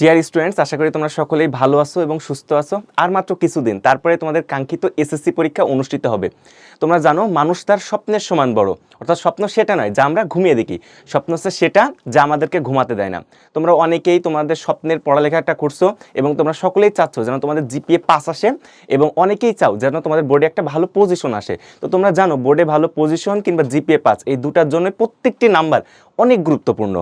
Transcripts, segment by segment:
Dear students আশা করি তোমরা সকলেই ভালো আছো এবং সুস্থ আছো। আর মাত্র কিছুদিন, তারপরে তোমাদের কাঙ্ক্ষিত এসএসসি পরীক্ষা অনুষ্ঠিত হবে। তোমরা জানো, মানুষ তার স্বপ্নের সমান বড়। অর্থাৎ স্বপ্ন সেটা নয়, যা আমরা ঘুমিয়ে দেখি। স্বপ্ন হচ্ছে সেটা যা আমাদেরকে ঘুমাতে দেয় না। তোমরা অনেকেই তোমাদের স্বপ্নের পড়ালেখাটা করছ এবং তোমরা সকলেই চাচ্ছ যেন তোমাদের জিপিএ পাস আসে এবং অনেকেই চাও যেন তোমাদের বোর্ডে একটা ভালো পজিশন আসে। তো তোমরা জানো বোর্ডে ভালো পজিশন কিংবা জিপিএ পাস এই দুটার জন্য প্রত্যেকটি নাম্বার অনেক গুরুত্বপূর্ণ।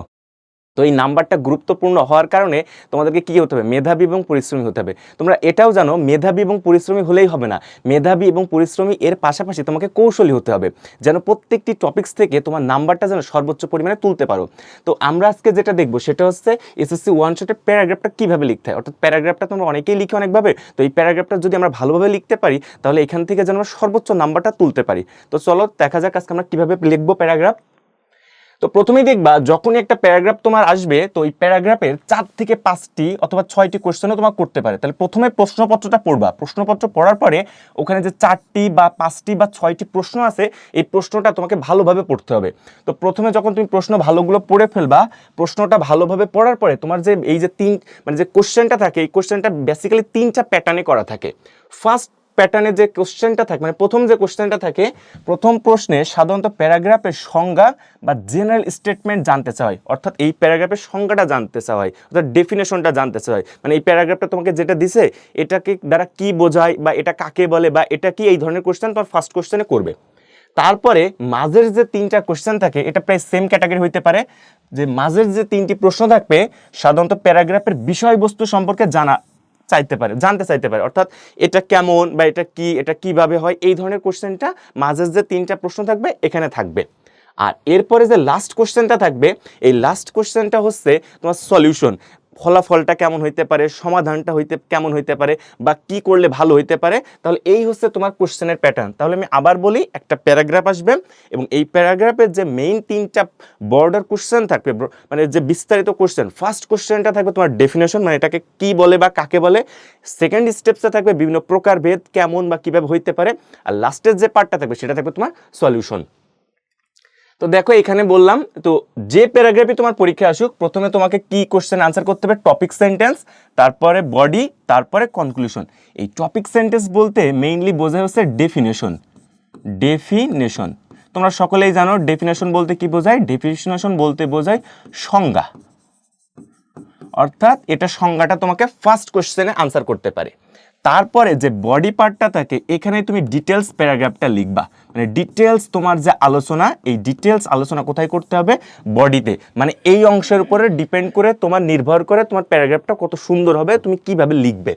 তো এই নাম্বারটা গুরুত্বপূর্ণ হওয়ার কারণে তোমাদেরকে কী হতে হবে? মেধাবী এবং পরিশ্রমী হতে হবে। তোমরা এটাও জানো, মেধাবী এবং পরিশ্রমী হলেই হবে না। মেধাবী এবং পরিশ্রমী এর পাশাপাশি তোমাকে কৌশলী হতে হবে। যেন প্রত্যেকটি টপিক্স থেকে তোমার নাম্বারটা যেন সর্বোচ্চ পরিমাণে তুলতে পারো। তো আমরা আজকে যেটা দেখব সেটা হচ্ছে এসএসসি ওয়ান শটের প্যারাগ্রাফটা কীভাবে লিখতে হয়? অর্থাৎ প্যারাগ্রাফটা তোমরা অনেকেই লিখে অনেকভাবে। তো এই প্যারাগ্রাফটা যদি আমরা ভালোভাবে লিখতে পারি, তাহলে এখান থেকে যেন আমরা সর্বোচ্চ নাম্বারটা তুলতে পারি। তো চলো দেখা যাক আজকে আমরা কীভাবে লিখব প্যারাগ্রাফ তো প্রথমেই দেখবা, যখনই একটা প্যারাগ্রাফ তোমার আসবে, তো ওই প্যারাগ্রাফের চার থেকে পাঁচটি অথবা ছয়টি কোশ্চেনও তোমার করতে পারে। তাহলে প্রথমে প্রশ্নপত্রটা পড়বা। প্রশ্নপত্র পড়ার পরে ওখানে যে চারটি বা পাঁচটি বা ছয়টি প্রশ্ন আছে, এই প্রশ্নটা তোমাকে ভালোভাবে পড়তে হবে। তো প্রথমে যখন তুমি প্রশ্ন ভালোগুলো পড়ে ফেলবা, প্রশ্নটা ভালোভাবে পড়ার পরে তোমার যে, এই যে তিন মানে যে কোশ্চেনটা থাকে, এই কোশ্চেনটা বেসিক্যালি তিনটা প্যাটার্নে করা থাকে। ফার্স্ট প্যাটার্নে যে কোশ্চেনটা থাকে মানে প্রথম যে কোশ্চেনটা থাকে, প্রথম প্রশ্নে সাধারণত প্যারাগ্রাফের সংজ্ঞা বা জেনারেল স্টেটমেন্ট জানতে চাওয়া হয়। অর্থাৎ এই প্যারাগ্রাফের সংজ্ঞাটা জানতে চাওয়া হয়, অর্থাৎ ডেফিনেশনটা জানতে চাওয়া হয়। মানে এই প্যারাগ্রাফটা তোমাকে যেটা দিছে, এটাকে দ্বারা কি বোঝায় বা এটা কাকে বলে বা এটা কি এই ধরনের কোশ্চেন তোমার ফার্স্ট কোশ্চেনে করবে। তারপরে মাঝের যে তিনটা কোশ্চেন থাকে, এটা প্রায় সেম ক্যাটাগরি হইতে পারে। যে মাঝের যে তিনটি প্রশ্ন থাকবে, সাধারণত প্যারাগ্রাফের বিষয়বস্তু সম্পর্কে জানা চাইতে পারে, জানতে চাইতে পারে। অর্থাৎ এটা কেমন বা এটা কি, এটা কীভাবে হয়, এই ধরনের কোশ্চেনটা মাঝের যে তিনটা প্রশ্ন থাকবে, এখানে থাকবে। আর এরপরে যে লাস্ট কোশ্চেনটা থাকবে, এই লাস্ট কোশ্চেনটা হচ্ছে তোমার সলিউশন ফলাফলটা কেমন হইতে পারে, সমাধানটা হইতে, কেমন হইতে পারে বা কি করলে ভালো হইতে পারে, তাহলে এই হচ্ছে তোমার কোশ্চেনের প্যাটার্ন। তাহলে আমি আবার বলি, একটা প্যারাগ্রাফ আসবে এবং এই প্যারাগ্রাফের যে মেইন তিনটা বর্ডার কোশ্চেন থাকবে মানে যে বিস্তারিত কোশ্চেন ফার্স্ট কোশ্চেনটা থাকবে তোমার ডেফিনেশন মানে এটাকে কি বলে বা কাকে বলে। সেকেন্ড স্টেপসে থাকবে বিভিন্ন প্রকারভেদ কেমন বা কীভাবে হইতে পারে। আর লাস্টের যে পার্টটা থাকবে, সেটা থাকবে তোমার সলিউশন তো দেখো, এখানে বললাম, তো যে প্যারাগ্রাফে তোমার পরীক্ষা আসুক, প্রথমে তোমাকে কি কোশ্চেন আনসার করতে হবে? টপিক সেন্টেন্স তারপরে বডি তারপরে কনক্লুশন এই টপিক সেন্টেন্স বলতে মেইনলি বোঝায় হচ্ছে ডেফিনেশন ডেফিনেশন তোমরা সকলেই জানো ডেফিনেশন বলতে কি বোঝায়? ডেফিনেশন বলতে বোঝায় সংজ্ঞা। অর্থাৎ এটা সংজ্ঞাটা তোমাকে ফার্স্ট কোশ্চেনে আনসার করতে পারে। তারপরে যে বডি পার্টটা থাকে, এখানে তুমি ডিটেলস প্যারাগ্রাফটা লিখবা। মানে ডিটেলস তোমার যে আলোচনা, এই ডিটেলস আলোচনা কোথায় করতে হবে? বডিতে মানে এই অংশের উপরে ডিপেন্ড করে তোমার, নির্ভর করে তোমার প্যারাগ্রাফটা কত সুন্দর হবে, তুমি কীভাবে লিখবে।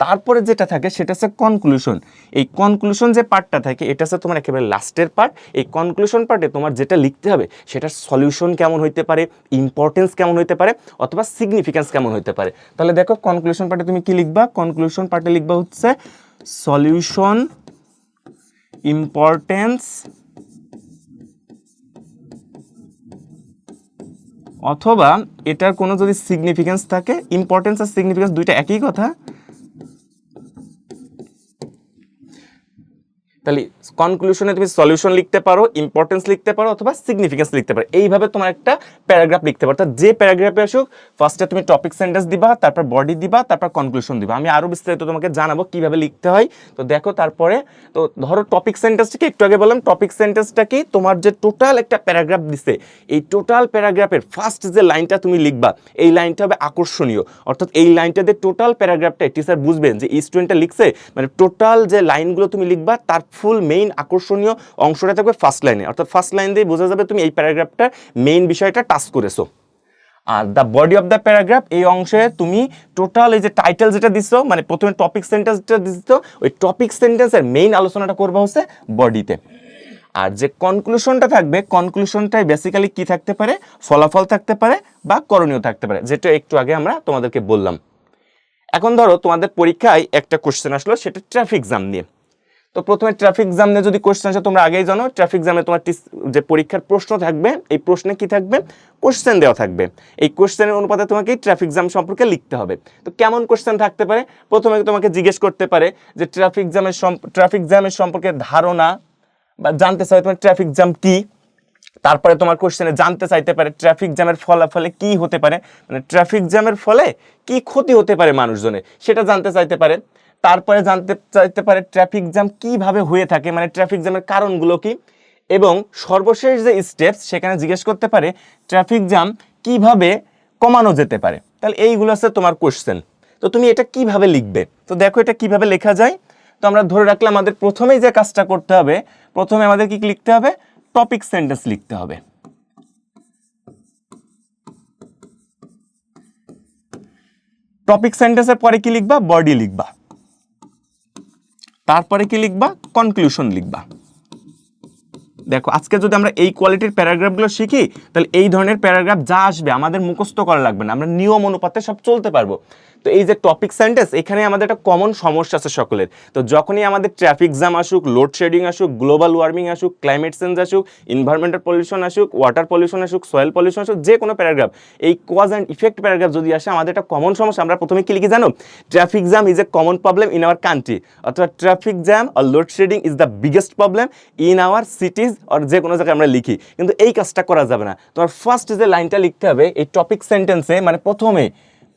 তারপরে যেটা থাকে, সেটা হচ্ছে কনক্লুশন এই কনক্লুশন যে পার্টটা থাকে, এটা হচ্ছে তোমার একেবারে লাস্টের পার্ট এই কনক্লুশন পার্টে তোমার যেটা লিখতে হবে, সেটার সলিউশন কেমন হইতে পারে ইম্পর্টেন্স কেমন হইতে পারে, অথবা সিগনিফিক্যান্স কেমন হইতে পারে। তাহলে দেখো কনক্লুশন পার্টে তুমি কি লিখবা? কনক্লুশন পার্টে লিখবা হচ্ছে সলিউশন ইম্পর্টেন্স অথবা এটার কোনো যদি সিগনিফিক্যান্স থাকে ইম্পর্টেন্স আর সিগনিফিক্যান্স দুইটা একই কথা তাহলে কনক্লুশনে তুমি সলিউশন লিখতে পারো ইম্পর্টেন্স লিখতে পারো অথবা সিগনিফিকেন্স লিখতে পারো। এইভাবে তোমার একটা প্যারাগ্রাফ লিখতে পারো। অর্থাৎ যে প্যারাগ্রাফে আসুক ফার্স্টে তুমি টপিক সেন্টেন্স দিবা, তারপর বডি দিবা, তারপর কনক্লুশন দিবা। আমি আরও বিস্তারিত তোমাকে জানাব কীভাবে লিখতে হয়। তো দেখো তারপরে, তো ধরো টপিক সেন্টেন্সটাকে একটু আগে বললাম টপিক সেন্টেন্সটা কি তোমার যে টোটাল একটা প্যারাগ্রাফ দিছে, এই টোটাল প্যারাগ্রাফের ফার্স্ট যে লাইনটা তুমি লিখবা, এই লাইনটা হবে আকর্ষণীয়। অর্থাৎ এই লাইনটাতে টোটাল প্যারাগ্রাফটা টিচার বুঝবেন যে স্টুডেন্টটা লিখছে মানে টোটাল যে লাইনগুলো তুমি লিখবা, তার ফুল মেইন আকর্ষণীয় অংশটা থাকবে ফার্স্ট লাইনে অর্থাৎ ফার্স্ট লাইন দিয়ে বোঝা যাবে তুমি এই প্যারাগ্রাফটার মেইন বিষয়টা টাচ করেছ। আর the body of the paragraph এই অংশে তুমি টোটাল এই যে টাইটেল যেটা দিচ্ছ মানে প্রথমে টপিক সেন্টেন্সটা দিচ্ছ ওই টপিক সেন্টেন্সের মেইন আলোচনাটা করবা হচ্ছে বডিতে আর যে কনক্লুশনটা থাকবে কনক্লুশনটাই বেসিক্যালি কি থাকতে পারে? ফলাফল থাকতে পারে বা করণীয় থাকতে পারে, যেটা একটু আগে আমরা তোমাদেরকে বললাম। এখন ধরো তোমাদের পরীক্ষায় একটা কোশ্চেন আসলো, সেটা ট্রাফিক জ্যাম নিয়ে। তো প্রথমে ট্রাফিক জ্যাম নিয়ে যদি কোশ্চেন আসে, তোমরা আগেই জানো ট্রাফিক জ্যামে তোমার যে পরীক্ষার প্রশ্ন থাকবে, এই প্রশ্নে কি থাকবে? কোশ্চেন দেওয়া থাকবে। এই কোশ্চেনের অনুপাতে তোমাকে ট্রাফিক জ্যাম সম্পর্কে লিখতে হবে। তো কেমন কোশ্চেন থাকতে পারে? প্রথমে তোমাকে জিজ্ঞেস করতে পারে যে ট্রাফিক জ্যামের ট্রাফিক জ্যামের সম্পর্কে ধারণা বা জানতে চাই তোমার ট্রাফিক জ্যাম কি? তারপরে তোমার কোশ্চেনে জানতে চাইতে পারে ট্রাফিক জ্যামের ফলাফলে কি হতে পারে? মানে ট্রাফিক জ্যামের ফলে কি ক্ষতি হতে পারে মানুষজনের? সেটা জানতে চাইতে পারে। তারপরে জানতে চাইতে পারে ট্রাফিক জ্যাম কীভাবে হয়ে থাকে মানে ট্রাফিক জ্যামের কারণগুলো কি? এবং সর্বশেষ যে স্টেপস সেখানে জিজ্ঞেস করতে পারে ট্রাফিক জ্যাম কীভাবে কমানো যেতে পারে। তাহলে এইগুলো আছে তোমার কোশ্চেন তো তুমি এটা কীভাবে লিখবে? তো দেখো এটা কীভাবে লেখা যায়। তো আমরা ধরে রাখলাম আমাদের প্রথমেই যে কাজটা করতে হবে, প্রথমে আমাদের কি লিখতে হবে? টপিক সেন্টেন্স লিখতে হবে। টপিক সেন্টেন্সের পরে কি লিখবা? বডি লিখবা। তারপরে কি লিখবা? কনক্লুশন লিখবা। দেখো, আজকে যদি আমরা এই কোয়ালিটির প্যারাগ্রাফগুলো শিখি, তাহলে এই ধরনের প্যারাগ্রাফ যা আসবে আমাদের মুখস্থ করা লাগবে না। আমরা নিয়ম অনুপাতে সব চলতে পারব। তো এই যে টপিক সেন্টেন্স এখানে আমাদের একটা কমন সমস্যা আছে সকলের। তো যখনই আমাদের ট্রাফিক জ্যাম আসুক লোডশেডিং আসুক গ্লোবাল ওয়ার্মিং আসুক ক্লাইমেট চেঞ্জ আসুক ইনভারমেন্টাল পলিউশন আসুক ওয়াটার পলিউশন আসুক সয়েল পলিউশন আসুক, যে কোনো প্যারাগ্রাফ এই কজ অ্যান্ড ইফেক্ট প্যারাগ্রাফ যদি আসে, আমাদের একটা কমন সমস্যা। আমরা প্রথমে কি লিখি জানো? Traffic jam is a common problem in our country অথবা traffic jam R loadshedding is the biggest problem in our cities আর যে কোনো জায়গায় আমরা লিখি। কিন্তু এই কাজটা করা যাবে না। তোমার ফার্স্ট যে লাইনটা লিখতে হবে, এই টপিক সেন্টেন্সে মানে প্রথমে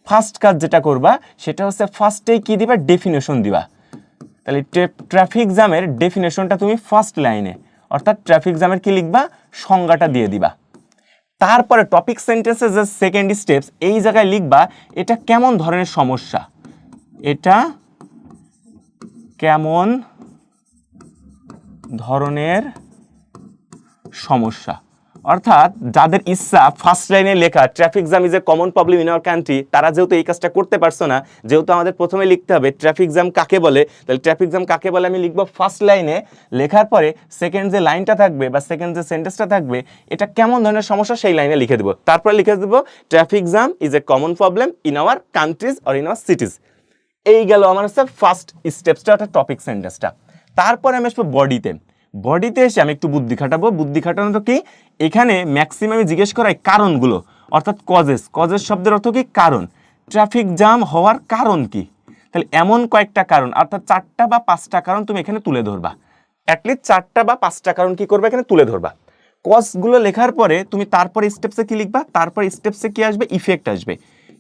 ফার্স্ট কাজ যেটা করবা, সেটা হচ্ছে ফার্স্টেই কি দিবা? ডেফিনেশন দিবা। তাহলে ট্রাফিক জ্যামের ডেফিনেশনটা তুমি ফার্স্ট লাইনে অর্থাৎ ট্রাফিক জ্যামের কি লিখবা? সংজ্ঞাটা দিয়ে দিবা। তারপরে টপিক সেন্টেন্সের যে সেকেন্ড স্টেপস এই জায়গায় লিখবা, এটা কেমন ধরনের সমস্যা? এটা কেমন ধরনের সমস্যা? অর্থাৎ যাদের ইচ্ছা ফার্স্ট লাইনে লেখা traffic jam is a common problem in our country তারা যেহেতু এই কাজটা করতে পারছ না, যেহেতু আমাদের প্রথমে লিখতে হবে ট্রাফিক জ্যাম কাকে বলে, তাহলে ট্রাফিক জ্যাম কাকে বলে আমি লিখব ফার্স্ট লাইনে লেখার পরে সেকেন্ড যে লাইনটা থাকবে বা সেকেন্ড যে সেন্টেন্সটা থাকবে, এটা কেমন ধরনের সমস্যা সেই লাইনে লিখে দেবো। তারপরে লিখে দেবো traffic jam is a common problem in our countries or in our cities এই গেল আমার হচ্ছে ফার্স্ট স্টেপসটা অর্থাৎ টপিক সেন্টেন্সটা তারপরে আমি আসব বডিতে বডিতে এসে আমি একটু বুদ্ধি খাটাবো। বুদ্ধি খাটানো তো কি? এখানে ম্যাক্সিমাম জিজ্ঞেস করাই কারণগুলো। অর্থাৎ কজেস কজেস শব্দের অর্থ কি? কারণ। ট্রাফিক জ্যাম হওয়ার কারণ কি? তাহলে এমন কয়েকটা কারণ। অর্থাৎ চারটা বা পাঁচটা কারণ তুমি এখানে তুলে ধরবা। অ্যাটলিস্ট চারটা বা পাঁচটা কারণ কি করবে এখানে তুলে ধরবা। কজগুলো লেখার পরে তুমি তারপরে স্টেপসে কি লিখবা? তারপর স্টেপসে কি আসবে? ইফেক্ট আসবে।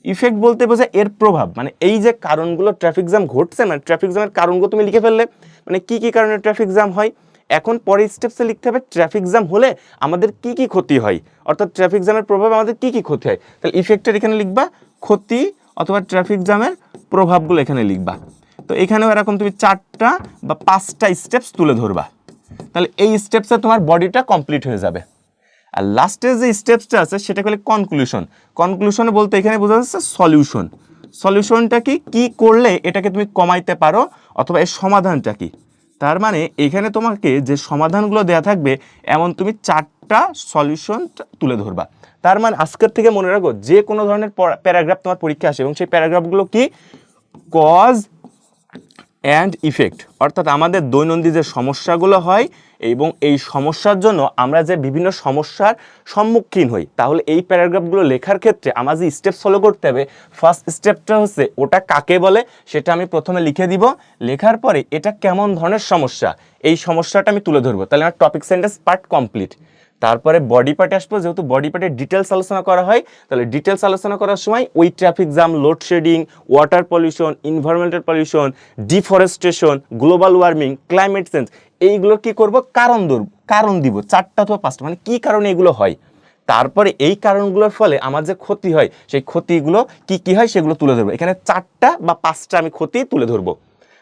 ইফেক্ট বলতে বোঝায় এর প্রভাব। মানে এই যে কারণগুলো ট্রাফিক জ্যাম ঘটছে মানে ট্রাফিক জ্যামের কারণগুলো তুমি লিখে ফেললে মানে কি কি কারণে ট্রাফিক জ্যাম হয়? এখন পরে স্টেপসে লিখতে হবে ট্রাফিক জ্যাম হলে আমাদের কি কি ক্ষতি হয়? অর্থাৎ ট্রাফিক জ্যামের প্রভাবে আমাদের কি কি ক্ষতি হয়? তাহলে ইফেক্টের এখানে লিখবা ক্ষতি অথবা ট্রাফিক জ্যামের প্রভাবগুলো এখানে লিখবা। তো এখানেও এরকম তুমি চারটা বা পাঁচটা স্টেপস তুলে ধরবা। তাহলে এই স্টেপসে তোমার বডিটা কমপ্লিট হয়ে যাবে। আর লাস্টের যে স্টেপসটা আছে সেটা হলো কনক্লুশন কনক্লুশন বলতে এখানে বোঝা যাচ্ছে সলিউশন সলিউশনটা কি? কি করলে এটাকে তুমি কমাইতে পারো? অথবা এর সমাধানটা কি? তার মানে এখানে তোমাকে যে সমাধানগুলো দেয়া থাকবে, এমন তুমি চারটা সলিউশন তুলে ধরবা। তার মানে আজকের থেকে মনে রাখো, যে কোনো ধরনের প্যারাগ্রাফ তোমার পরীক্ষা আসে এবং সেই প্যারাগ্রাফগুলো কি? কজ অ্যান্ড ইফেক্ট অর্থাৎ আমাদের দৈনন্দিন যে সমস্যাগুলো হয় এবং এই সমস্যার জন্য আমরা যে বিভিন্ন সমস্যার সম্মুখীন হই, তাহলে এই প্যারাগ্রাফগুলো লেখার ক্ষেত্রে আমার যে স্টেপ ফলো করতে হবে ফার্স্ট স্টেপটা হচ্ছে ওটা কাকে বলে সেটা আমি প্রথমে লিখে দিব, লেখার পরে এটা কেমন ধরনের সমস্যা, এই সমস্যাটা আমি তুলে ধরবো। তাহলে আমার টপিক সেন্টেন্স পার্ট কমপ্লিট তারপরে বডি পার্টে আসব। যেহেতু বডি পার্টে ডিটেলস আলোচনা করা হয়, তাহলে ডিটেলস আলোচনা করার সময় ওই traffic jam loadshedding water pollution environmental pollution deforestation global warming climate change এইগুলোর কি করব? কারণ ধরব, কারণ দিব, চারটা অথবা পাঁচটা। মানে কি কারণে এগুলো হয়? তারপরে এই কারণগুলোর ফলে আমার যে ক্ষতি হয়, সেই ক্ষতিগুলো কি কি হয় সেগুলো তুলে ধরবো। এখানে চারটা বা পাঁচটা আমি ক্ষতি তুলে ধরবো।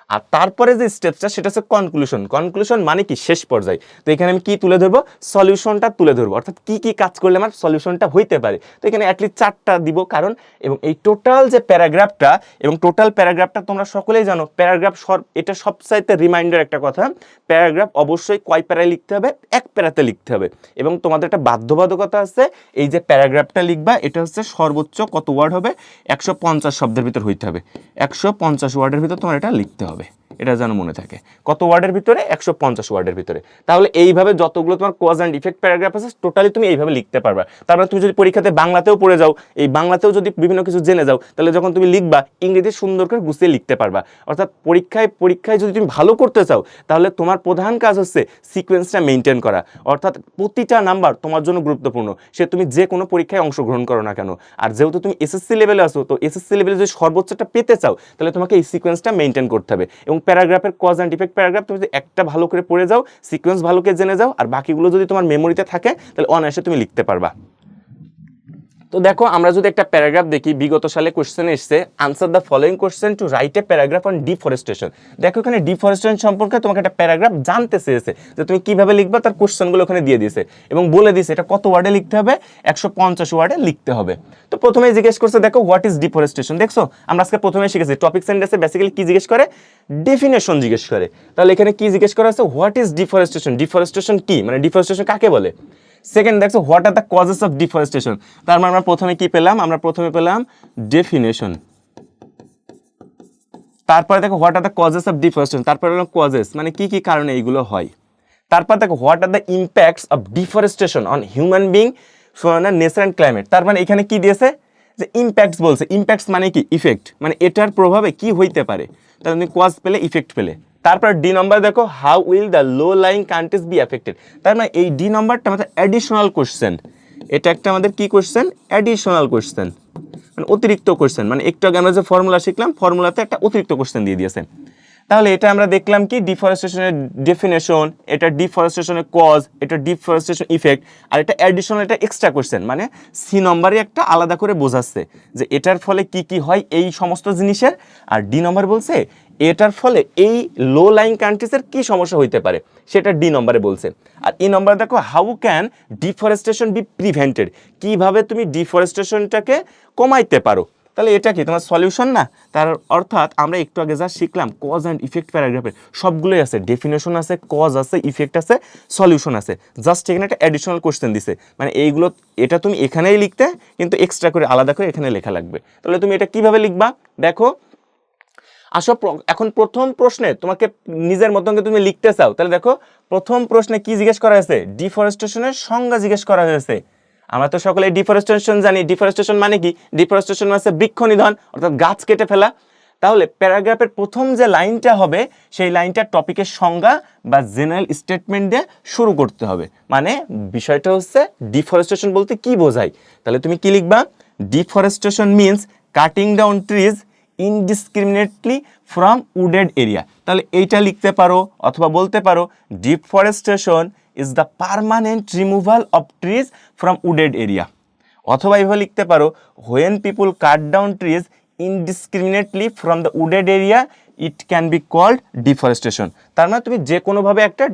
আর তারপরে যে স্টেপসটা সেটা হচ্ছে কনক্লুশন কনক্লুশন মানে কি? শেষ পর্যায়ে। তো এখানে আমি কি তুলে ধরবো? সলিউশনটা তুলে ধরবো। অর্থাৎ কি কি কাজ করলে আমার সলিউশনটা হইতে পারে? তো এখানে অ্যাটলিস্ট চারটা দিব কারণ এবং এই টোটাল যে প্যারাগ্রাফটা এবং টোটাল প্যারাগ্রাফটা তোমরা সকলেই জানো প্যারাগ্রাফ সব এটা সবচাইতে রিমাইন্ডার একটা কথা। প্যারাগ্রাফ অবশ্যই কয় প্যারায় লিখতে হবে? এক প্যারাতে লিখতে হবে। এবং তোমাদের একটা বাধ্যবাধকতা আছে, এই যে প্যারাগ্রাফটা লিখবা, এটা হচ্ছে সর্বোচ্চ কত ওয়ার্ড হবে? একশো পঞ্চাশ শব্দের ভিতর হইতে হবে। একশো পঞ্চাশ ওয়ার্ডের ভিতর তোমার এটা লিখতে হবে। 9. এটা যেন মনে থাকে। কত ওয়ার্ডের ভিতরে? একশো পঞ্চাশ ওয়ার্ডের ভিতরে। তাহলে এইভাবে যতগুলো তোমার কজ অ্যান্ড ইফেক্ট প্যারাগ্রাফ আছে টোটালি তুমি এইভাবে লিখতে পারবা। তারপরে তুমি যদি পরীক্ষাতে বাংলাতেও পড়ে যাও, এই বাংলাতেও যদি বিভিন্ন কিছু জেনে যাও, তাহলে যখন তুমি লিখবা, ইংরেজি সুন্দর করে গুছিয়ে লিখতে পারবা। অর্থাৎ পরীক্ষায় পরীক্ষায় যদি তুমি ভালো করতে চাও, তাহলে তোমার প্রধান কাজ হচ্ছে সিকোয়েন্সটা মেনটেন করা। অর্থাৎ প্রতিটা নাম্বার তোমার জন্য গুরুত্বপূর্ণ। সে তুমি যে কোনো পরীক্ষায় অংশগ্রহণ করো না কেন। আর যেহেতু তুমি এসএসসি লেভেলে আসো তো এসএসসি লেভেলে যদি সর্বোচ্চটা পেতে চাও, তাহলে তোমাকে এই সিকোয়েন্সটা মেনটেন করতে হবে। এবং প্যারাগ্রাফের কজ অ্যান্ড ইফেক্ট প্যারাগ্রাফ, তুমি যদি একটা ভালো করে পড়ে যাও সিকোয়েন্স ভালো করে জেনে যাও, আর বাকিগুলো যদি তোমার মেমোরিতে থাকে, তাহলে অনায়াসে তুমি লিখতে পারবা। তো দেখো, আমরা যদি একটা প্যারাগ্রাফ দেখি, বিগত সালে কোশ্চেন এসছে answer the following question to write a paragraph on deforestation দেখো, এখানে ডিফরেস্টেশন সম্পর্কে তোমাকে একটা প্যারাগ্রাফ জানতে চেয়েছে, যে তুমি কীভাবে লিখবা, তার কোশ্চেনগুলো ওখানে দিয়ে দিয়েছে এবং বলে দিয়েছে এটা কত ওয়ার্ডে লিখতে হবে, একশো পঞ্চাশ ওয়ার্ডে লিখতে হবে। তো প্রথমে জিজ্ঞেস করছে, দেখো হোয়াট ইজ ডিফরেস্টেশন দেখছ, আমরা আজকে প্রথমে শিখেছি টপিক সেন্টেন্সে বেসিক্যালি কি জিজ্ঞেস করে? ডেফিনেশন জিজ্ঞেস করে। তাহলে এখানে কি জিজ্ঞেস করা আছে? হোয়াট ইজ ডিফরেস্টেশন ডিফরেস্টেশন কি? মানে ডিফরেস্টেশন কাকে বলে? সেকেন্ড দেখছ what are the causes of deforestation তার মানে আমরা প্রথমে কি পেলাম? আমরা প্রথমে পেলাম ডেফিনেশন তারপরে দেখো what are the causes of deforestation তারপরে পেলাম কজেস মানে কি কি কারণে এইগুলো হয়? তারপর দেখো what are the impacts of deforestation on human being nature and climate তার মানে এখানে কি দিয়েছে? যে ইম্প্যাক্টস বলছে। ইম্প্যাক্টস মানে কি? ইফেক্ট মানে এটার প্রভাবে কি হইতে পারে? তাহলে কজ পেলে ইফেক্ট পেলে। তারপর ডি নম্বর দেখো how will the low lying countries be affected তার মানে এই ডি নম্বরটা আমাদের অ্যাডিশনাল কোশ্চেন এটা একটা আমাদের কি কোশ্চেন অ্যাডিশনাল কোশ্চেন মানে অতিরিক্ত কোশ্চেন মানে একটু আগে আমরা যে ফর্মুলা শিখলাম ফর্মুলাতে একটা অতিরিক্ত কোশ্চেন দিয়ে দিয়েছে। তাহলে এটা আমরা দেখলাম কি ডিফরেস্টেশনের ডেফিনেশন, এটা ডিফরেস্টেশনের কজ এটা ডিফরেস্টেশন ইফেক্ট আর এটা অ্যাডিশনাল এটা এক্সট্রা কোশ্চেন মানে সি নম্বরে একটা আলাদা করে বোঝাচ্ছে যে এটার ফলে কি কি হয় এই সমস্ত জিনিসের, আর ডি নম্বর বলছে এটার ফলে এই লো লাইন কান্ট্রিজের কি সমস্যা হইতে পারে, সেটা ডি নম্বরে বলছে। আর ই নম্বরে দেখো how can deforestation be prevented কীভাবে তুমি ডিফরেস্টেশনটাকে কমাইতে পারো? তাহলে এটা কি? তোমার সলিউশন না? তার অর্থাৎ আমরা একটু আগে যা শিখলাম কজ অ্যান্ড ইফেক্ট প্যারাগ্রাফের সবগুলোই আছে। ডেফিনেশন আছে কজ আছে ইফেক্ট আছে সলিউশন আছে। জাস্ট এখানে একটা অ্যাডিশনাল কোশ্চেন দিছে। মানে এইগুলো, এটা তুমি এখানেই লিখতে, কিন্তু এক্সট্রা করে, আলাদা করে এখানে লেখা লাগবে। তাহলে তুমি এটা কীভাবে লিখবা? দেখো, আসো এখন প্রথম প্রশ্নে তোমাকে নিজের মতন তুমি লিখতে চাও। তাহলে দেখো, প্রথম প্রশ্নে কি জিজ্ঞেস করা হয়েছে? ডিফরেস্টেশনের সংজ্ঞা জিজ্ঞেস করা হয়েছে। আমরা তো সকলে ডিফরেস্টেশন জানি। ডিফরেস্টেশন মানে কি? ডিফরেস্টেশন মানে বৃক্ষ নিধন, অর্থাৎ গাছ কেটে ফেলা। তাহলে প্যারাগ্রাফের প্রথম যে লাইনটা হবে, সেই লাইনটা টপিকের সংজ্ঞা বা জেনারেল স্টেটমেন্ট দিয়ে শুরু করতে হবে। মানে বিষয়টা হচ্ছে ডিফরেস্টেশন বলতে কি বোঝায়? তাহলে তুমি কি লিখবা? Deforestation means cutting down trees indiscriminately from wooded area তাহলে এইটা লিখতে পারো অথবা বলতে পারো deforestation is the permanent removal of trees from wooded area অথবা এভাবে লিখতে পারো when people cut down trees indiscriminately from the wooded area it can be called deforestation তার মানে তুমি যে কোনোভাবে একটা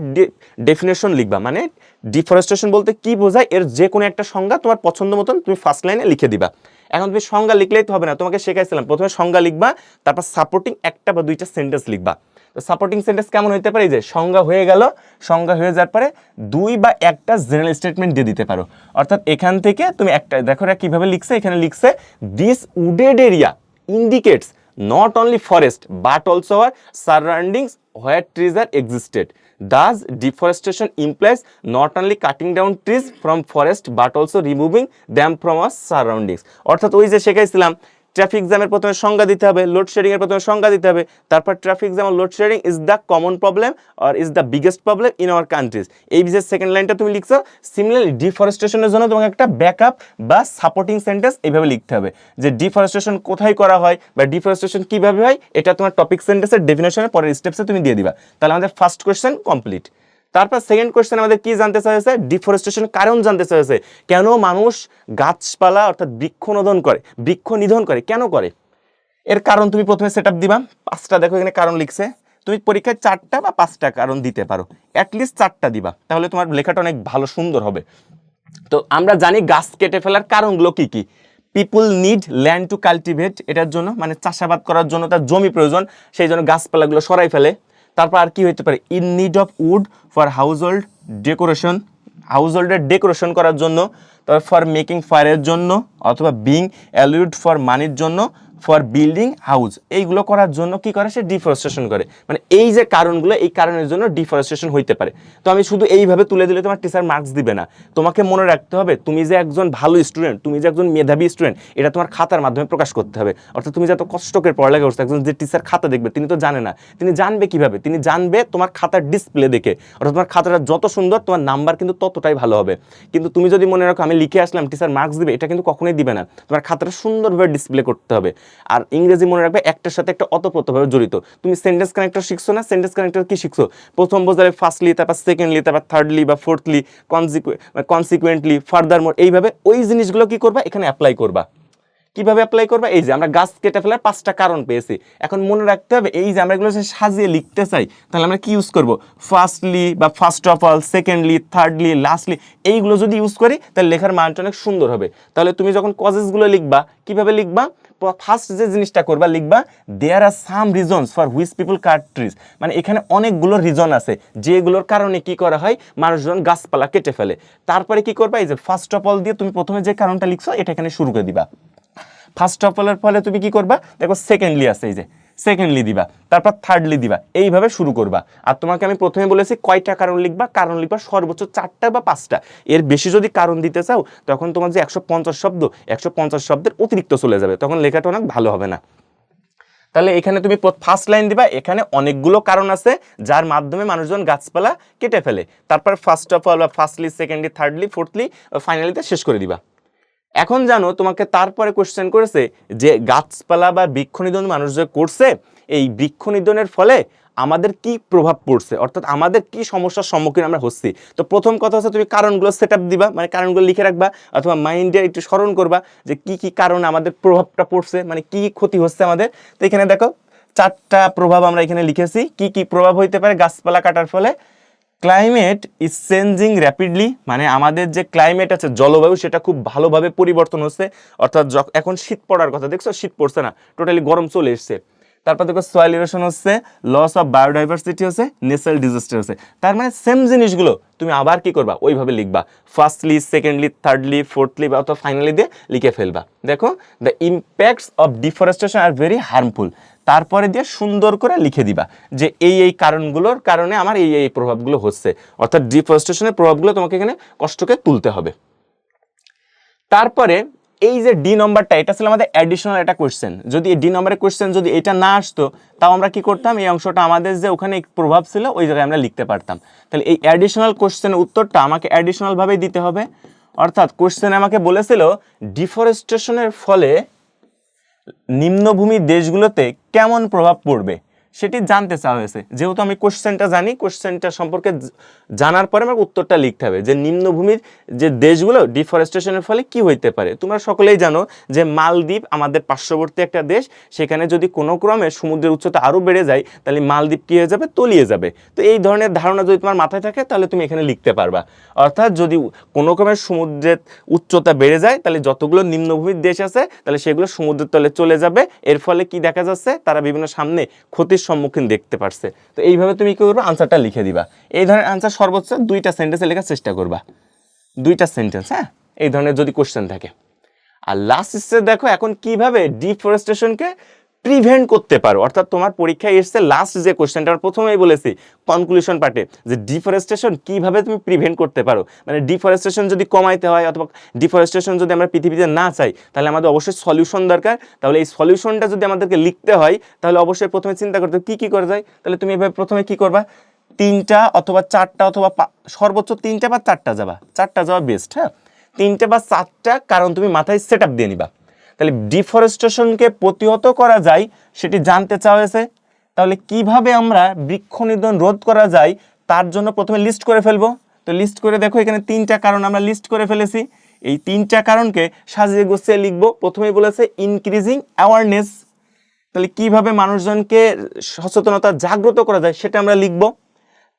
ডেফিনেশন লিখবা মানে ডিফরেস্টেশন বলতে কি বোঝায়? এর যে কোনো একটা সংজ্ঞা তোমার পছন্দ মতন তুমি ফার্স্ট লাইনে লিখে দিবা। এখন তুমি সংজ্ঞা লিখলেই তো হবে না, তোমাকে শেখাইছিলাম। প্রথমে সংজ্ঞা লিখবা, তারপর সাপোর্টিং একটা বা দুইটা সেন্টেন্স লিখবা। তো সাপোর্টিং সেন্টেন্স কেমন হইতে পারে? যে সংজ্ঞা হয়ে গেল। সংজ্ঞা হয়ে যাওয়ার পরে দুই বা একটা জেনারেল স্টেটমেন্ট দিয়ে দিতে পারো। অর্থাৎ এখান থেকে তুমি একটা দেখো এরা কীভাবে লিখছে। এখানে লিখছে this wooded area indicates not only forest but also our surroundings where trees are existed thus deforestation implies not only cutting down trees from forest but also removing them from our surroundings অর্থাৎ ওই যে শেখাইছিলাম traffic জ্যামের প্রথমে সংজ্ঞা দিতে হবে load shedding এর প্রথমে সংজ্ঞা দিতে হবে, তারপর traffic jam R loadshedding is the common problem R is the biggest problem in our countries এই যে সেকেন্ড লাইনটা তুমি লিখছো সিমিলারলি ডিফরেস্টেশনের জন্য তোমাকে একটা ব্যাকআপ বা সাপোর্টিং সেন্টেন্স এইভাবে লিখতে হবে যে ডিফরেস্টেশন কোথায় করা হয় বা ডিফরেস্টেশন কীভাবে হয়, এটা তোমার টপিক সেন্টেন্সের ডেফিনেশনের পরের স্টেপসে তুমি দিয়ে দিবা। তাহলে আমাদের ফার্স্ট কোয়েশ্চেন কমপ্লিট তারপর সেকেন্ড কোয়েশ্চেন আমাদের কি জানতে চাইছে? ডিফরেস্টেশন কারণ জানতে চাইছে। কেন মানুষ গাছপালা অর্থাৎ বৃক্ষ নোদন করে? বৃক্ষ নিধন করে। কেন করে? এর কারণ তুমি প্রথমে সেট দিবা। পাঁচটা দেখো এখানে কারণ লিখছে। তুমি পরীক্ষায় চারটা বা পাঁচটা কারণ দিতে পারো। অ্যাটলিস্ট চারটা দিবা। তাহলে তোমার লেখাটা অনেক ভালো, সুন্দর হবে। তো আমরা জানি গাছ কেটে ফেলার কারণগুলো কি কি? People need land to cultivate এটার জন্য মানে চাষাবাদ করার জন্য তার জমি প্রয়োজন। সেই জন্য গাছপালাগুলো সরাই ফেলে। তারপর আর কি হতে পারে? In need of wood for household decoration house হোল্ডের ডেকোরেশন করার জন্য, তারপর ফর মেকিং ফায়ারের জন্য, অথবা বিং অ্যালিউড ফর মানির জন্য ফর বিল্ডিং হাউস এইগুলো করার জন্য কি করে? সে ডিফরেস্টেশন করে। মানে এই যে কারণগুলো, এই কারণের জন্য ডিফরেস্টেশন হইতে পারে। তো আমি শুধু এইভাবে তুলে দিলে তোমার টিচার মার্কস দিবে না। তোমাকে মনে রাখতে হবে, তুমি যে একজন ভালো স্টুডেন্ট তুমি যে একজন মেধাবী স্টুডেন্ট এটা তোমার খাতার মাধ্যমে প্রকাশ করতে হবে। অর্থাৎ তুমি যত কষ্ট করে পড়ালেখা করছ, একজন যে টিচার খাতা দেখবে, তিনি তো জানে না। তিনি জানবে কীভাবে? তিনি জানবে তোমার খাতার ডিসপ্লে দেখে। অর্থাৎ তোমার খাতাটা যত সুন্দর, তোমার নাম্বার কিন্তু ততটাই ভালো হবে। কিন্তু তুমি যদি মনে রাখো, আমি লিখে আসলাম টিচার মার্কস দিবে, এটা কিন্তু কখনোই দিবে না। তোমার খাতাটা সুন্দরভাবে ডিসপ্লে করতে হবে। আর ইংরেজি মনে রাখবে একটার সাথে একটা অতপ্রতভাবে জড়িত। তুমি সেন্টেন্স কানেক্টর শিখছো না? সেন্টেন্স কানেক্টর কি শিখছো? প্রথম বোঝালে ফার্স্টলি তারপর সেকেন্ডলি তারপর থার্ডলি বা ফোর্থলি কনসিকুয়েন্টলি ফার্দার মোর এইভাবে ওই জিনিসগুলো কি করবা? এখানে অ্যাপ্লাই করবা। কীভাবে অ্যাপ্লাই করবা? এই যে আমরা গাছ কেটে ফেলার পাঁচটা কারণ পেয়েছি। এখন মনে রাখতে হবে, এই যে আমরা এগুলো সাজিয়ে লিখতে চাই, তাহলে আমরা কি ইউজ করব? ফার্স্টলি বা first of all secondly thirdly lastly এইগুলো যদি ইউজ করি, তাহলে লেখার মানটা অনেক সুন্দর হবে। তাহলে তুমি যখন কজেসগুলো লিখবা, কীভাবে লিখবা? ফার্স্ট যে জিনিসটা করবা, লিখবা there are some reasons for which people cut trees মানে এখানে অনেকগুলো রিজন আছে, যেগুলোর কারণে কি করা হয়, মানুষজন গাছপালা কেটে ফেলে। তারপরে কি করবা, এই যে ফার্স্ট অফ অল দিয়ে তুমি প্রথমে যে কারণটা লিখছো, এটা এখানে শুরু করে দিবা। ফার্স্ট অফ অলের ফলে তুমি কি করবা, দেখো সেকেন্ডলি আছে এই যে সেকেন্ডলি দিবা, তারপর থার্ডলি দিবা, এইভাবে শুরু করবা। আর তোমাকে আমি প্রথমে বলেছি কয়টা কারণ লিখবা কারণ লিখবা সর্বোচ্চ চারটা বা পাঁচটা। এর বেশি যদি কারণ দিতে চাও, তখন তোমার যে একশো পঞ্চাশ শব্দ, একশো পঞ্চাশ শব্দের অতিরিক্ত চলে যাবে, তখন লেখাটা অনেক ভালো হবে না। তাহলে এখানে তুমি ফার্স্ট লাইন দিবা, এখানে অনেকগুলো কারণ আছে, যার মাধ্যমে মানুষজন গাছপালা কেটে ফেলে। তারপর ফার্স্ট অফ অল বা ফার্স্টলি সেকেন্ডলি থার্ডলি ফোর্থলি ফাইনালিতে শেষ করে দিবা। এখন জানো তোমাকে তারপরে কোশ্চেন করেছে যে গাছপালা বা বৃক্ষ নিধন মানুষ যে করছে, এই বৃক্ষ নিধনের ফলে আমাদের কি প্রভাব পড়ছে? অর্থাৎ আমাদের কি সমস্যার সম্মুখীন আমরা হচ্ছি? তো প্রথম কথা হচ্ছে তুমি কারণগুলো সেট দিবা মানে কারণগুলো লিখে রাখবা, অথবা মাইন্ডে একটু স্মরণ করবা যে কি কি কারণে আমাদের প্রভাবটা পড়ছে মানে কি কি ক্ষতি হচ্ছে আমাদের। তো এখানে দেখো, চারটা প্রভাব আমরা এখানে লিখেছি। কি কি প্রভাব হইতে পারে গাছপালা কাটার ফলে? ক্লাইমেট ইজ চেঞ্জিং র্যাপিডলি মানে আমাদের যে ক্লাইমেট আছে, জলবায়ু সেটা খুব ভালোভাবে পরিবর্তন হচ্ছে। অর্থাৎ এখন শীত পড়ার কথা, দেখছ? শীত পড়ছে না টোটালি গরম চলে এসছে। তারপর দেখো সয়েল ইরোশন হচ্ছে লস অফ বায়োডাইভার্সিটি হচ্ছে নেচারাল ডিজাস্টার হচ্ছে। তার মানে সেম জিনিসগুলো, তুমি আবার কি করবা? ওইভাবে লিখবা। ফার্স্টলি সেকেন্ডলি থার্ডলি ফোর্থলি বা অথবা ফাইনালি দিয়ে লিখে ফেলবা। দেখো the impacts of deforestation are very harmful তারপরে দিয়ে সুন্দর করে লিখে দিবা যে এই এই কারণগুলোর কারণে আমার এই এই প্রভাবগুলো হচ্ছে। অর্থাৎ ডিফরেস্টেশনের প্রভাবগুলো তোমাকে এখানে কষ্টকে তুলতে হবে। তারপরে এই যে ডি নম্বরটা এটা ছিল আমাদের অ্যাডিশনাল একটা কোয়েশ্চেন যদি এই ডি নম্বরের কোয়েশ্চেন যদি এটা না আসতো, তাও আমরা কি করতাম? এই অংশটা আমাদের যে ওখানে প্রভাব ছিল, ওই জায়গায় আমরা লিখতে পারতাম। তাহলে এই অ্যাডিশনাল কোয়েশ্চেনের উত্তরটা আমাকে অ্যাডিশনালভাবেই দিতে হবে। অর্থাৎ কোয়েশ্চেন আমাকে বলেছিল ডিফরেস্টেশনের ফলে নিম্নভূমি দেশগুলোতে কেমন প্রভাব পড়বে? সেটি জানতে চাওয়া হয়েছে। যেহেতু আমি কোশ্চেনটা জানি, কোশ্চেনটা সম্পর্কে জানার পরে আমার উত্তরটা লিখতে হবে যে নিম্নভূমির যে দেশগুলো ডিফরেস্টেশনের ফলে কি হইতে পারে? তোমরা সকলেই জানো যে মালদ্বীপ আমাদের পার্শ্ববর্তী একটা দেশ। সেখানে যদি কোনো ক্রমে সমুদ্রের উচ্চতা আরও বেড়ে যায়, তাহলে মালদ্বীপ কী হয়ে যাবে? তলিয়ে যাবে। তো এই ধরনের ধারণা যদি তোমার মাথায় থাকে, তাহলে তুমি এখানে লিখতে পারবা। অর্থাৎ যদি কোনো ক্রমে সমুদ্রের উচ্চতা বেড়ে যায়, তাহলে যতগুলো নিম্নভূমির দেশ আছে, তাহলে সেগুলো সমুদ্রের তলে চলে যাবে। এর ফলে কি দেখা যাচ্ছে? তারা বিভিন্ন সামনে ক্ষতির সম্মুখীন দেখতে পারছে। তো এইভাবে তুমি কী করবে? আনসারটা লিখে দিবা। এই ধরনের আনসার সর্বোচ্চ দুইটা সেন্টেন্সে লেখার চেষ্টা করবা। দুইটা সেন্টেন্স হ্যাঁ? এই ধরনের যদি কোশ্চেন থাকে। আর লাস্ট স্টেজ দেখো এখন কীভাবে ডিফরেস্টেশনকে প্রিভেন্ট করতে পারো। অর্থাৎ তোমার পরীক্ষায় এসছে লাস্ট যে কোশ্চেনটা প্রথমেই বলেছি কনক্লুশন পার্টে যে ডিফরেস্টেশন কীভাবে তুমি প্রিভেন্ট করতে পারো? মানে ডিফরেস্টেশন যদি কমাইতে হয় অথবা ডিফরেস্টেশন যদি আমরা পৃথিবীতে না চাই, তাহলে আমাদের অবশ্যই সলিউশন দরকার। তাহলে এই সলিউশনটা যদি আমাদেরকে লিখতে হয়, তাহলে অবশ্যই প্রথমে চিন্তা করতে কী কী করে যায়? তাহলে তুমি এভাবে প্রথমে কি করবা? তিনটা অথবা চারটা অথবা সর্বোচ্চ তিনটা বা চারটা যাবা। চারটা যাওয়া বেস্ট হ্যাঁ? তিনটে বা চারটা কারণ তুমি মাথায় সেট আপ দিয়ে নিবা। তাহলে ডিফরেস্টেশনকে প্রতিহত করা যায়, সেটি জানতে চাওয়া হয়েছে তাহলে কীভাবে আমরা বৃক্ষ নিধন রোধ করা যায়, তার জন্য প্রথমে লিস্ট করে ফেলব। তো লিস্ট করে দেখো, এখানে তিনটা কারণ আমরা লিস্ট করে ফেলেছি। এই তিনটা কারণকে সাজিয়ে গুছিয়ে লিখব। প্রথমেই বলেছে ইনক্রিজিং অ্যাওয়ারনেস তাহলে কীভাবে মানুষজনকে সচেতনতা জাগ্রত করা যায়, সেটা আমরা লিখব।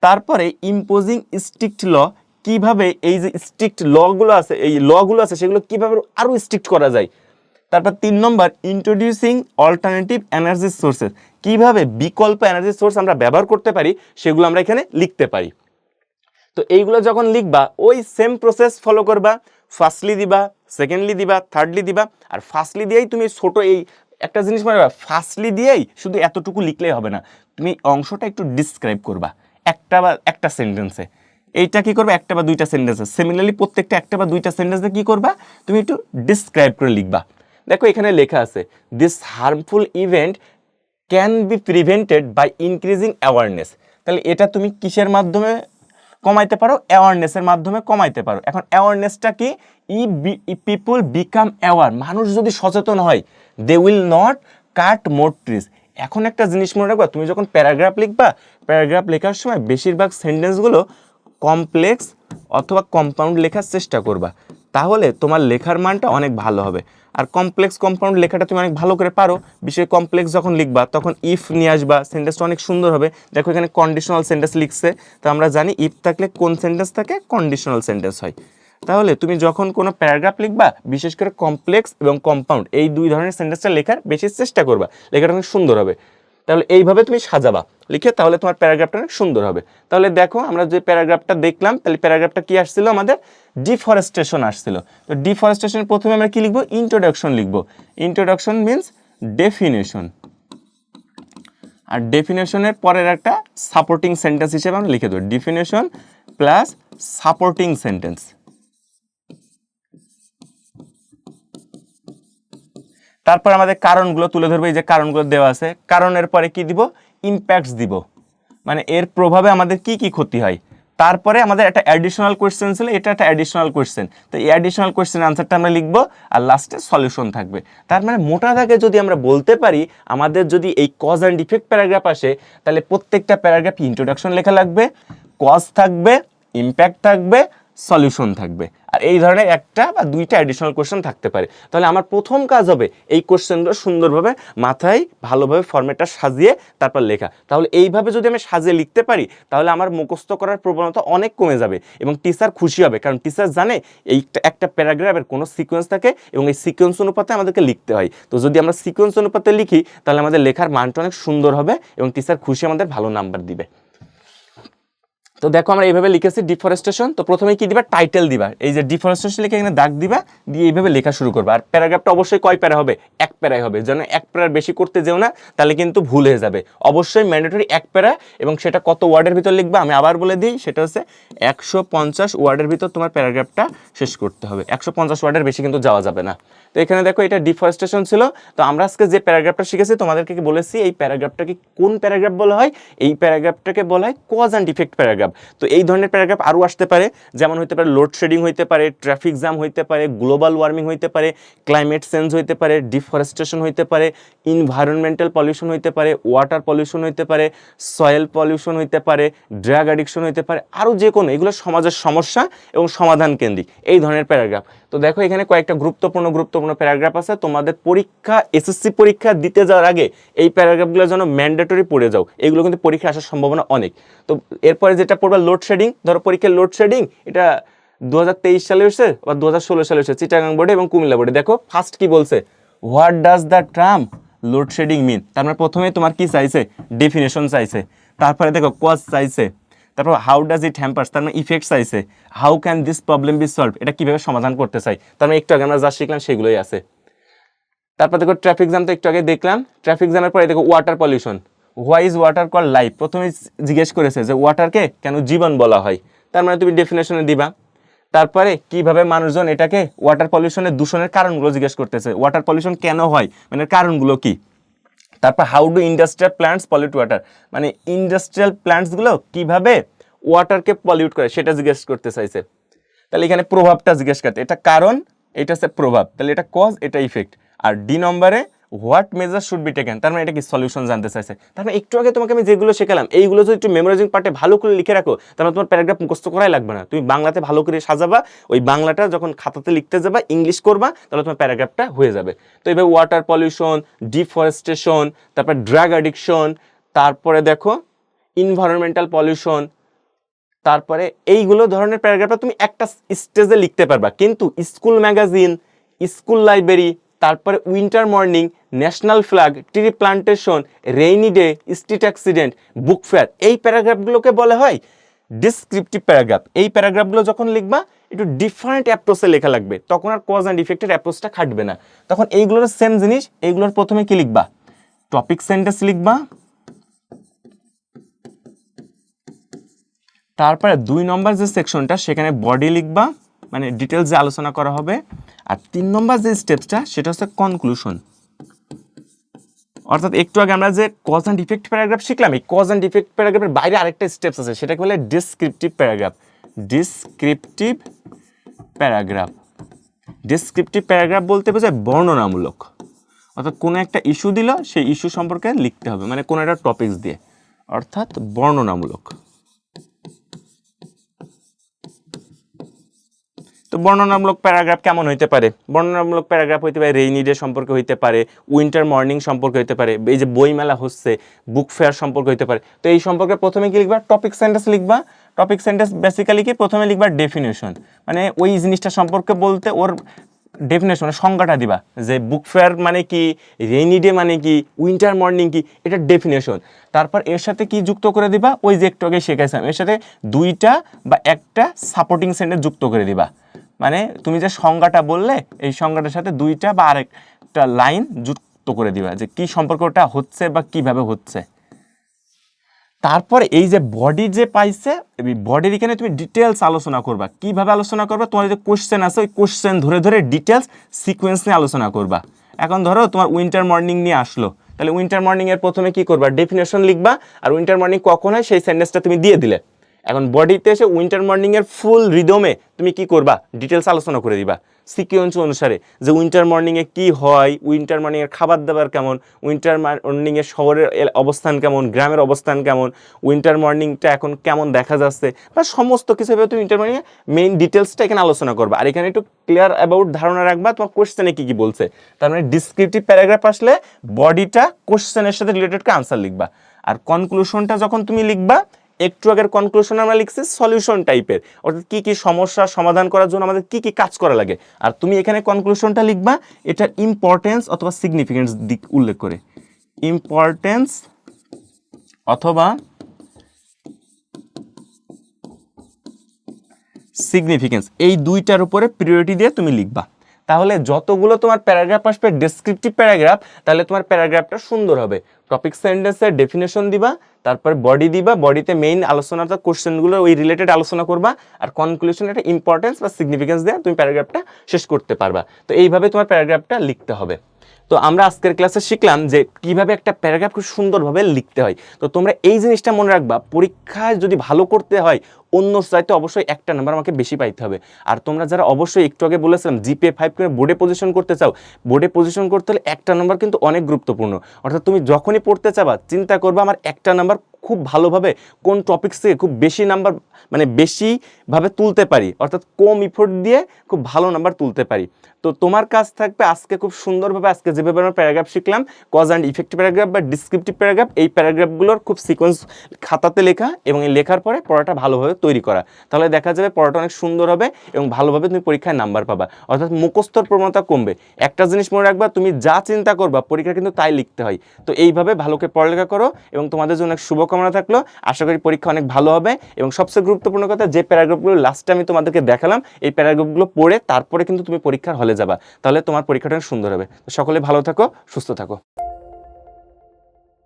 তারপরে ইম্পোজিং স্ট্রিক্ট ল কীভাবে এই যে স্ট্রিক্ট লগুলো আছে, এই লগুলো আছে, সেগুলো কীভাবে আরও স্ট্রিক্ট করা যায় তারপর তিন নম্বর ইন্ট্রোডিউসিং অল্টারনেটিভ এনার্জি সোর্সেস কীভাবে বিকল্প এনার্জি সোর্স আমরা ব্যবহার করতে পারি, সেগুলো আমরা এখানে লিখতে পারি। তো এইগুলো যখন লিখবা, ওই সেম প্রসেস ফলো করবা। ফার্স্টলি দিবা সেকেন্ডলি দিবা থার্ডলি দিবা। আর ফার্স্টলি দিয়েই তুমি ছোট এই একটা জিনিস মনে ফার্স্টলি দিয়েই শুধু এতটুকু লিখলেই হবে না। তুমি অংশটা একটু ডিসক্রাইব করবা, একটা বা একটা সেন্টেন্সে এইটা কি করবে, একটা বা দুইটা সেন্টেন্সে সিমিলারলি প্রত্যেকটা একটা বা দুইটা সেন্টেন্সে কি করবা, তুমি একটু ডিসক্রাইব করে লিখবা। দেখো এখানে লেখা আছে this harmful event can be prevented by increasing awareness তাহলে এটা তুমি কিসের মাধ্যমে কমাইতে পারো? অ্যাওয়ারনেসের মাধ্যমে কমাইতে পারো। এখন অ্যাওয়ারনেসটা কি? ই পিপুল বিকাম অ্যাওয়ার মানুষ যদি সচেতন হয় they will not cut more trees এখন একটা জিনিস মনে রাখবা, তুমি যখন প্যারাগ্রাফ লিখবা, প্যারাগ্রাফ লেখার সময় বেশিরভাগ সেন্টেন্সগুলো কমপ্লেক্স অথবা কম্পাউন্ড লেখার চেষ্টা করবা। তাহলে তোমার লেখার মানটা অনেক ভালো হবে। আর কমপ্লেক্স কম্পাউন্ড লেখাটা তুমি অনেক ভালো করে পারো। বিশেষ কমপ্লেক্স যখন লিখবা, তখন ইফ নিয়ে আসবা সেন্টেন্সটা অনেক সুন্দর হবে। দেখো এখানে কন্ডিশনাল সেন্টেন্স লিখছে। তো আমরা জানি ইফ থাকলে কোন সেন্টেন্স থাকে? কন্ডিশনাল সেন্টেন্স হয়। তাহলে তুমি যখন কোনো প্যারাগ্রাফ লিখবা, বিশেষ করে কমপ্লেক্স এবং কম্পাউন্ড এই দুই ধরনের সেন্টেন্সটা লেখার বেশি চেষ্টা করবা। লেখাটা অনেক সুন্দর হবে। তাহলে এইভাবে তুমি সাজাবা। লিখে তাহলে তোমার প্যারাগ্রাফটা অনেক সুন্দর হবে। তাহলে দেখো, আমরা যে প্যারাগ্রাফটা দেখলাম, তাহলে প্যারাগ্রাফটা কি আসছিল? আমাদের ডিফরেস্টেশন আসছিল। তো ডিফরেস্টেশন প্রথমে আমরা কি লিখব? ইন্ট্রোডাকশন লিখব। ইন্ট্রোডাকশন মিন্স ডেফিনেশন আর ডেফিনেশনের পরের একটা সাপোর্টিং সেন্টেন্স হিসেবে আমরা লিখে দেবো। ডেফিনেশন প্লাস সাপোর্টিং সেন্টেন্স তারপর আমাদের কারণগুলো তুলে ধরবে, এই যে কারণগুলো দেওয়া আছে। কারণের পরে কি দিব? ইম্প্যাক্টস দিব। মানে এর প্রভাবে আমাদের কি কি ক্ষতি হয়? তারপরে আমাদের একটা অ্যাডিশনাল কোয়েশ্চেন ছিল, এটা একটা অ্যাডিশনাল কোয়েশ্চেন তো এই অ্যাডিশনাল কোয়েশ্চেন আনসারটা আমরা লিখব আর লাস্টে সলিউশন থাকবে। তার মানে মোটা দাগে যদি আমরা বলতে পারি, আমাদের যদি এই কজ অ্যান্ড ইফেক্ট প্যারাগ্রাফ আসে, তাহলে প্রত্যেকটা প্যারাগ্রাফ ইন্ট্রোডাকশন লেখা লাগবে কজ থাকবে ইম্প্যাক্ট থাকবে সলিউশন থাকবে। আর এই ধরনের একটা বা দুইটা অ্যাডিশনাল কোশ্চেন থাকতে পারে। তাহলে আমার প্রথম কাজ হবে এই কোশ্চেনগুলো সুন্দরভাবে মাথায় ভালোভাবে ফর্মেটটা সাজিয়ে তারপর লেখা। তাহলে এইভাবে যদি আমি সাজিয়ে লিখতে পারি, তাহলে আমার মুখস্থ করার প্রবণতা অনেক কমে যাবে এবং টিচার খুশি হবে। কারণ টিচার জানে এই একটা প্যারাগ্রাফের কোনো সিকোয়েন্স থাকে এবং এই সিকোয়েন্স অনুপাতে আমাদেরকে লিখতে হয়। তো যদি আমরা সিকোয়েন্স অনুপাতে লিখি, তাহলে আমাদের লেখার মানটা অনেক সুন্দর হবে এবং টিচার খুশি আমাদের ভালো নাম্বার দিবে। তো দেখো আমরা এইভাবে লিখেছি ডিফরেস্টেশন তো প্রথমে কি দিবা? টাইটেল দিবা। এই যে ডিফরেস্টেশন লিখে এখানে দাগ দিবা, দিয়ে এইভাবে লেখা শুরু করবা। আর প্যারাগ্রাফটা অবশ্যই কয় প্যারা হবে? এক প্যারাই হবে। যেন এক প্যারার বেশি করতে যেও না, তাহলে কিন্তু ভুল হয়ে যাবে। অবশ্যই ম্যান্ডেটরি এক প্যারা, এবং সেটা কত ওয়ার্ডের ভিতর লিখবা? আমি আবার বলে দিই, সেটা হচ্ছে একশো পঞ্চাশ ওয়ার্ডের ভিতর তোমার প্যারাগ্রাফটা শেষ করতে হবে। একশো পঞ্চাশ ওয়ার্ডের বেশি কিন্তু যাওয়া যাবে না। তো এখানে দেখো, এটা ডিফরেস্টেশন ছিল। তো আমরা আজকে যে প্যারাগ্রাফটা শিখেছি, তোমাদেরকে বলেছি, এই প্যারাগ্রাফটাকে কোন প্যারাগ্রাফ বলা হয়? এই প্যারাগ্রাফটাকে বলা হয় কজ অ্যান্ড ইফেক্ট প্যারাগ্রাফ তো এই ধরনের প্যারাগ্রাফ আরও আসতে পারে, যেমন হতে পারে লোডশেডিং হইতে পারে ট্রাফিক জ্যাম হইতে পারে গ্লোবাল ওয়ার্মিং হইতে পারে ক্লাইমেট চেঞ্জ হইতে পারে ডিফরেস্টেশন হইতে পারে ইনভায়রনমেন্টাল পলিউশন হইতে পারে ওয়াটার পলিউশন হইতে পারে সয়েল পলিউশন হইতে পারে ড্রাগ অ্যাডিকশন হইতে পারে, আরও যে কোনো, এগুলো সমাজের সমস্যা এবং সমাধান কেন্দ্রিক। এই ধরনের প্যারাগ্রাফ তো দেখো, এখানে কয়েকটা গুরুত্বপূর্ণ গুরুত্বপূর্ণ প্যারাগ্রাফ আছে। তোমাদের পরীক্ষা এসএসসি পরীক্ষা দিতে যাওয়ার আগে এই প্যারাগ্রাফগুলো যেন ম্যান্ডেটরি পড়ে যাও। এগুলো কিন্তু পরীক্ষা আসার সম্ভাবনা অনেক। তো এরপরে যেটা পড়বে লোডশেডিং ধরো পরীক্ষার লোডশেডিং এটা দু হাজার তেইশ সালে এসেছে বা দু হাজার ষোলো সালে এসেছে চিটাগাং বোর্ডে এবং কুমিল্লা বোর্ডে দেখো ফার্স্ট কি বলছে? What does the term loadshedding mean তার মানে প্রথমে তোমার কি চাইছে? ডেফিনেশন চাইছে। তারপরে দেখো কজ চাইছে। তারপর হাউ ডাজ ইট হ্যাম্পার্স তার মানে ইফেক্ট চাইছে how can this problem be solve এটা কীভাবে সমাধান করতে চাই? তার মানে একটু আগে আমরা যা শিখলাম সেগুলোই আছে। তারপর দেখো ট্রাফিক জ্যাম তো একটু আগে দেখলাম। ট্রাফিক জ্যামের পরে দেখো water pollution why is water call life প্রথমে জিজ্ঞেস করেছে যে ওয়াটারকে কেন জীবন বলা হয়। তার মানে তুমি ডেফিনেশনে দিবা। তারপরে কীভাবে মানুষজন এটাকে ওয়াটার পলিউশনের দূষণের কারণগুলো জিজ্ঞেস করতেছে। ওয়াটার পলিউশন কেন হয়? মানে কারণগুলো কি? তারপর how do industrial plants pollute water মানে ইন্ডাস্ট্রিয়াল প্ল্যান্টসগুলো কীভাবে ওয়াটারকে পলিউট করে সেটা জিজ্ঞেস করতে চাইছে। তাহলে এখানে প্রভাবটা জিজ্ঞেস করতে এটা কারণ, এটা হচ্ছে প্রভাব। তাহলে এটা কজ এটা ইফেক্ট আর ডি নম্বরে what measure should be taken তার মানে এটা কি সলিউশন জানতে চাইছে? তার মানে একটু আগে তোমাকে আমি যেগুলো শেখালাম, এইগুলো যদি একটু মেমোরাইজিং পার্টে ভালো করে লিখে রাখো তাহলে তোমার প্যারাগ্রাফ মুখস্থ করাই লাগবে না। তুমি বাংলাতে ভালো করে সাজাবা, ওই বাংলাটা যখন খাতাতে লিখতে যাবা ইংলিশ করবা, তাহলে তোমার প্যারাগ্রাফটা হয়ে যাবে। তো এবার ওয়াটার পলিউশন ডিফরেস্টেশন তারপর ড্রাগ অ্যাডিকশন তারপরে দেখো ইনভায়রনমেন্টাল পলিউশন তারপরে এইগুলো ধরনের প্যারাগ্রাফটা তুমি একটা স্টেজে লিখতে পারবা। কিন্তু স্কুল ম্যাগাজিন স্কুল লাইব্রেরি তারপরে winter morning national flag tree plantation rainy day street accident book fair এই প্যারাগ্রাফগুলোকে বলা হয় ডিসক্রিপটিভ প্যারাগ্রাফ এই প্যারাগ্রাফগুলো যখন লিখবা, একটু ডিফারেন্ট অ্যাপ্রোচে লেখা লাগবে। তখন আর কজ অ্যান্ড ইফেক্টের অ্যাপ্রোচটা খাটবে না। তখন এইগুলোর সেম জিনিস, এইগুলোর প্রথমে কি লিখবা? টপিক সেন্টেন্স লিখবা। তারপরে দুই নম্বর যে সেকশনটা সেখানে বডি লিখবা। মানে ডিটেলস আলোচনা করা হবে। আর তিন নম্বর যে স্টেপসটা সেটা হচ্ছে কনক্লুশন অর্থাৎ একটু আগে আমরা যে কজ অ্যান্ড ইফেক্ট প্যারাগ্রাফ শিখলাম, এই কজ অ্যান্ড ইফেক্ট প্যারাগ্রাফের বাইরে আরেকটা স্টেপস আছে, সেটাকে বলে descriptive paragraph descriptive paragraph descriptive paragraph বলতে বোঝায় বর্ণনামূলক। অর্থাৎ কোনো একটা ইস্যু দিল, সেই ইস্যু সম্পর্কে লিখতে হবে মানে কোনো একটা টপিকস দিয়ে। অর্থাৎ বর্ণনামূলক। তো বর্ণনামূলক প্যারাগ্রাফ কেমন হইতে পারে? বর্ণনামূলক প্যারাগ্রাফ হইতে পারে রেইনি ডে সম্পর্কে হইতে পারে উইন্টার মর্নিং সম্পর্কে হইতে পারে, এই যে বইমেলা হচ্ছে বুক ফেয়ার সম্পর্কে হইতে পারে। তো এই সম্পর্কে প্রথমে কি লিখবা? টপিক সেন্টেন্স লিখবা। টপিক সেন্টেন্স বেসিক্যালি কি? প্রথমে লিখবা ডেফিনেশন মানে ওই জিনিসটা সম্পর্কে বলতে ওর ডেফিনেশন সংজ্ঞাটা দিবা। যে বুক ফেয়ার মানে কি রেইনি ডে মানে কি উইন্টার মর্নিং কি, এটা ডেফিনেশন তারপর এর সাথে কি যুক্ত করে দিবা? ওই যে একটু আগে শেখাইছিলাম। এর সাথে দুইটা বা একটা সাপোর্টিং সেন্টেন্স যুক্ত করে দিবা। মানে তুমি যে সংজ্ঞাটা বললে, এই সংজ্ঞাটার সাথে দুইটা বা আরেকটা লাইন যুক্ত করে দিবা যে কি সম্পর্কটা হচ্ছে বা কীভাবে হচ্ছে। তারপর এই যে বডি যে পাইছে বডির এখানে তুমি ডিটেলস আলোচনা করবা। কীভাবে আলোচনা করবা? তোমার যে কোশ্চেন আছে, ওই কোশ্চেন ধরে ধরে ডিটেলস সিকোয়েন্স নিয়ে আলোচনা করবা। এখন ধরো তোমার উইন্টার মর্নিং নিয়ে আসলো। তাহলে উইন্টার মর্নিং এর প্রথমে কি করবা? ডেফিনেশন লিখবা, আর উইন্টার মর্নিং কখন হয়? সেই সেন্টেন্সটা তুমি দিয়ে দিলে। এখন বডিতে এসে উইন্টার মর্নিং এর ফুল রিদমে তুমি কি করবা? ডিটেলস আলোচনা করে দিবা। সিকুয়েন্স অনুসারে যে উইন্টার মর্নিংয়ে কি হয় উইন্টার মর্নিংয়ের খাবার দাবার কেমন উইন্টার মর্নিংয়ে শহরের অবস্থান কেমন, গ্রামের অবস্থান কেমন উইন্টার মর্নিংটা এখন কেমন দেখা যাচ্ছে বা সমস্ত কিছু তুমি উইন্টার মর্নিংয়ে মেইন ডিটেলসটা এখানে আলোচনা করবা। আর এখানে একটু ক্লিয়ার অ্যাবাউট ধারণা রাখবা, তোমার কোশ্চেনে কি কি বলছে। তার মানে ডিসক্রিপটিভ প্যারাগ্রাফ আসলে বডিটা কোশ্চেনের সাথে রিলেটেড আনসার লিখবা। আর কনক্লুশনটা যখন তুমি লিখবা একটু আগের কনক্লুশন আমরা লিখছি সলিউশন টাইপের অর্থাৎ কি কি সমস্যা সমাধান করার জন্য আমাদের কি কি কাজ করা লাগে। আর তুমি এখানে কনক্লুশনটা লিখবা, এটার ইম্পর্টেন্স অথবা সিগনিফিকেন্স দিক উল্লেখ করে। ইম্পর্টেন্স অথবা সিগনিফিকেন্স এই দুইটার উপরে প্রিয়োরিটি দিয়ে তুমি লিখবা। তাহলে যতগুলো তোমার প্যারাগ্রাফ আসবে ডেসক্রিপটিভ প্যারাগ্রাফ, তাহলে তোমার প্যারাগ্রাফটা সুন্দর হবে। টপিক সেন্টেন্সের ডেফিনেশন দিবা, তারপর বডি দিবা বডিতে মেইন আলোচনা তো কোশ্চেনগুলো ওই রিলেটেড আলোচনা করবা, আর কনক্লুশন একটা ইম্পর্টেন্স বা সিগনিফিকেন্স দেওয়া তুমি প্যারাগ্রাফটা শেষ করতে পারবা। তো এইভাবে তোমার প্যারাগ্রাফটা লিখতে হবে। তো আমরা আজকের ক্লাসে শিখলাম যে কীভাবে একটা প্যারাগ্রাফ খুব সুন্দরভাবে লিখতে হয়। তো তোমরা এই জিনিসটা মনে রাখবা, পরীক্ষায় যদি ভালো করতে হয়, অন্য চাইতে অবশ্যই একটা নাম্বার আমাকে বেশি পাইতে হবে। আর তোমরা যারা অবশ্যই একটু আগে বলেছিলাম জিপে ফাইভ করে বোর্ডে পজিশন করতে চাও বোর্ডে পজিশন করতে হলে একটা নাম্বার কিন্তু অনেক গুরুত্বপূর্ণ। অর্থাৎ তুমি যখনই পড়তে চাবা, চিন্তা করবা আমার একটা নাম্বার খুব ভালোভাবে কোন টপিক্স থেকে খুব বেশি নাম্বার মানে বেশিভাবে তুলতে পারি। অর্থাৎ কম ইফোর্ট দিয়ে খুব ভালো নাম্বার তুলতে পারি। তো তোমার কাজ থাকবে আজকে খুব সুন্দরভাবে, আজকে যেভাবে আমরা প্যারাগ্রাফ শিখলাম কজ অ্যান্ড ইফেক্টিভ প্যারাগ্রাফ বা ডিসক্রিপটিভ প্যারাগ্রাফ এই প্যারাগ্রাফগুলোর খুব সিকোয়েন্স খাতাতে লেখা এবং এই লেখার পরে পড়াটা ভালোভাবে তৈরি করা। তাহলে দেখা যাবে পড়াটা অনেক সুন্দর হবে এবং ভালোভাবে তুমি পরীক্ষায় নাম্বার পাবা। অর্থাৎ মুখস্থর প্রবণতা কমবে। একটা জিনিস মনে রাখবা, তুমি যা চিন্তা করবা পরীক্ষা কিন্তু তাই লিখতে হয়। তো এইভাবে ভালোকে পড়ালেখা করো এবং তোমাদের জন্য অনেক শুভকামনা। থাকল। আশা করি পরীক্ষা অনেক ভালো হবে এবং সবচেয়ে গুরুত্বপূর্ণ কথা, যে প্যারাগ্রাফগুলো লাস্টে আমি তোমাদেরকে দেখালাম, এই প্যারাগ্রাফগুলো পড়ে তারপরে কিন্তু তুমি পরীক্ষার হলে যাবা। তাহলে তোমার পরীক্ষাটা সুন্দর হবে। সকলে ভালো থাকো, সুস্থ থাকো।